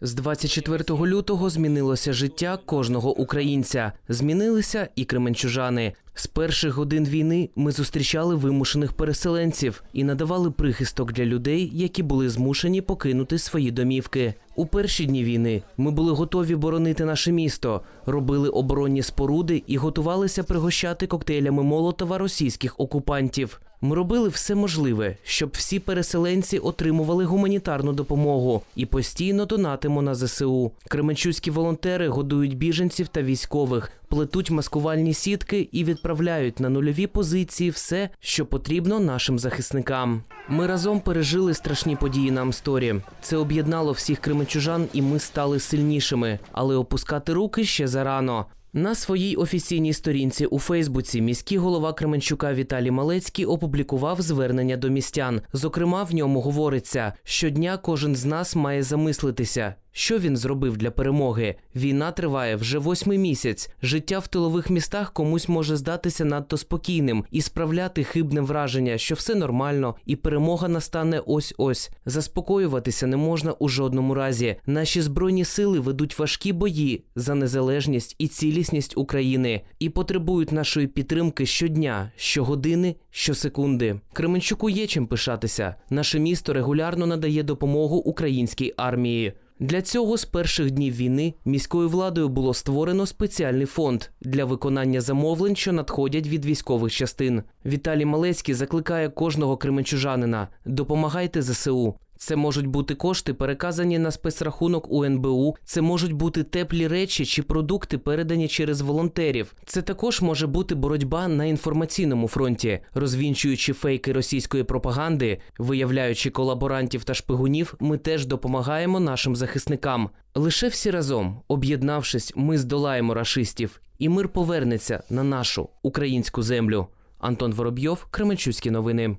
З 24 лютого змінилося життя кожного українця. Змінилися і кременчужани. З перших годин війни ми зустрічали вимушених переселенців і надавали прихисток для людей, які були змушені покинути свої домівки. У перші дні війни ми були готові боронити наше місто, робили оборонні споруди і готувалися пригощати коктейлями Молотова російських окупантів. Ми робили все можливе, щоб всі переселенці отримували гуманітарну допомогу і постійно донатимо на ЗСУ. Кременчуцькі волонтери годують біженців та військових, плетуть маскувальні сітки і відправляють на нульові позиції все, що потрібно нашим захисникам. Ми разом пережили страшні події на Амсторі. Це об'єднало всіх кременчужан, і ми стали сильнішими. Але опускати руки ще зарано. На своїй офіційній сторінці у Фейсбуці міський голова Кременчука Віталій Малецький опублікував звернення до містян. Зокрема, в ньому говориться: щодня кожен з нас має замислитися, що він зробив для перемоги. Війна триває вже восьмий місяць. Життя в тилових містах комусь може здатися надто спокійним і справляти хибне враження, що все нормально, і перемога настане ось-ось. Заспокоюватися не можна у жодному разі. Наші збройні сили ведуть важкі бої за незалежність і цілісність України і потребують нашої підтримки щодня, щогодини, щосекунди. Кременчуку є чим пишатися. Наше місто регулярно надає допомогу українській армії. Для цього з перших днів війни міською владою було створено спеціальний фонд для виконання замовлень, що надходять від військових частин. Віталій Малецький закликає кожного кременчужанина: допомагайте ЗСУ. Це можуть бути кошти, переказані на спецрахунок УНБУ. Це можуть бути теплі речі чи продукти, передані через волонтерів. Це також може бути боротьба на інформаційному фронті, розвінчуючи фейки російської пропаганди, виявляючи колаборантів та шпигунів. Ми теж допомагаємо нашим захисникам. Лише всі разом, об'єднавшись, ми здолаємо рашистів, і мир повернеться на нашу українську землю. Антон Воробйов, Кременчуцькі новини.